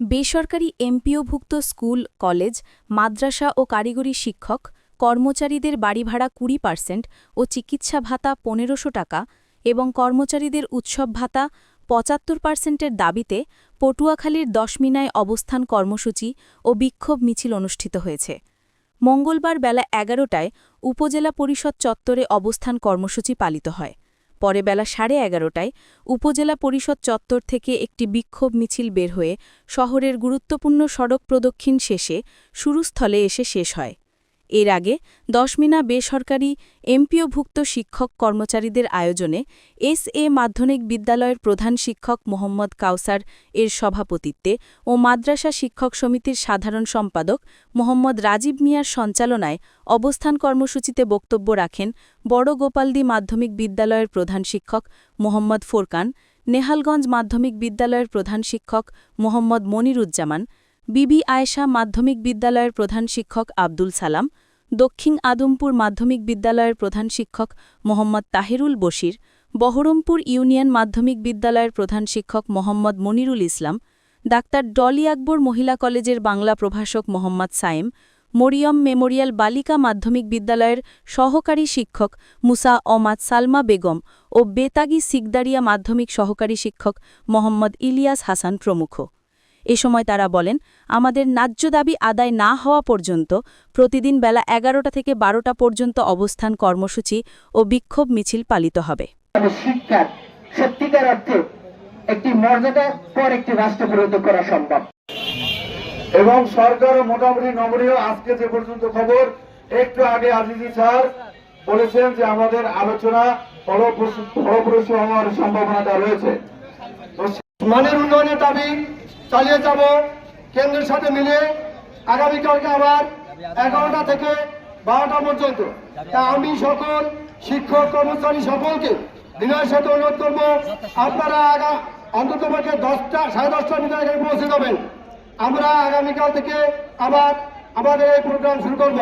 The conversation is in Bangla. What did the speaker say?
বেসরকারি এমপিওভুক্ত স্কুল, কলেজ, মাদ্রাসা ও কারিগরি শিক্ষক, কর্মচারীদের বাড়ি ভাড়া কুড়ি পার্সেন্ট ও চিকিৎসা ভাতা পনেরোশো টাকা এবং কর্মচারীদের উৎসব ভাতা পঁচাত্তর পার্সেন্টের দাবিতে পটুয়াখালীর দশমিনায় অবস্থান কর্মসূচি ও বিক্ষোভ মিছিল অনুষ্ঠিত হয়েছে। মঙ্গলবার বেলা এগারোটায় উপজেলা পরিষদ চত্বরে অবস্থান কর্মসূচি পালিত হয়। পরে বেলা সাড়ে এগারোটায় উপজেলা পরিষদ চত্বর থেকে একটি বিক্ষোভ মিছিল বের হয়ে শহরের গুরুত্বপূর্ণ সড়ক প্রদক্ষিণ শেষে শুরুস্থলে এসে শেষ হয়। এর আগে দশমিনা বেসরকারি এমপিওভুক্ত শিক্ষক কর্মচারীদের আয়োজনে এস এ মাধ্যমিক বিদ্যালয়ের প্রধান শিক্ষক মোহাম্মদ কাউসার এর সভাপতিত্বে ও মাদ্রাসা শিক্ষক সমিতির সাধারণ সম্পাদক মোহাম্মদ রাজীব মিয়ার সঞ্চালনায় অবস্থান কর্মসূচিতে বক্তব্য রাখেন বড় গোপালদি মাধ্যমিক বিদ্যালয়ের প্রধান শিক্ষক মোহাম্মদ ফোরকান, নেহালগঞ্জ মাধ্যমিক বিদ্যালয়ের প্রধান শিক্ষক মোহাম্মদ মনিরুজ্জামান, বিবি আয়েশা মাধ্যমিক বিদ্যালয়ের প্রধান শিক্ষক আব্দুল সালাম দক্ষিণ আদমপুর মাধ্যমিক বিদ্যালয়ের প্রধান শিক্ষক মোহাম্মদ তাহেরুল বশির, বহরমপুর ইউনিয়ন মাধ্যমিক বিদ্যালয়ের প্রধান শিক্ষক মোহাম্মদ মনিরুল ইসলাম, ডাক্তার ডলি আকবর মহিলা কলেজের বাংলা প্রভাষক মোহাম্মদ সায়েম, মরিয়ম মেমোরিয়াল বালিকা মাধ্যমিক বিদ্যালয়ের সহকারী শিক্ষক মুসা অমাদ সালমা বেগম ও বেতাগি সিকদারিয়া মাধ্যমিক সহকারী শিক্ষক মোহাম্মদ ইলিয়াস হাসান প্রমুখ। এ সময় তারা বলেন আমাদের ন্যায্য দাবি আদায় না হওয়া পর্যন্ত প্রতিদিন বেলা এগারোটা থেকে বারোটা পর্যন্ত অবস্থান কর্মসূচি ও বিক্ষোভ মিছিল পালিত হবে। মানে শিক্ষার সত্যিকার অর্থে একটি মর্যাদা পর একটি রাষ্ট্র পরিণত করা সম্ভব। এবং সরকারও মোটামুটি নমনীয় আজকে যে পর্যন্ত খবর একটু আগে আজিজি স্যার বলেছেন যে আমাদের আলোচনা ফলপ্রসূ- ফলপ্রসূ হওয়ার সম্ভাবনাটা রয়েছে। মানের উন্নয়নের দাবি চালিয়ে যাব। কেন্দ্রের সাথে মিলে আগামীকালকে আবার এগারোটা থেকে বারোটা পর্যন্ত। তা আমি সকল শিক্ষক, কর্মচারী সকলকে বিনয়ের সাথে অনুরোধ করব, আপনারা অন্তত পক্ষে দশটা, সাড়ে দশটার ভিতরে এখানে পৌঁছে যাবেন আমরা আগামীকাল থেকে আবার, আমাদের এই প্রোগ্রাম শুরু করব।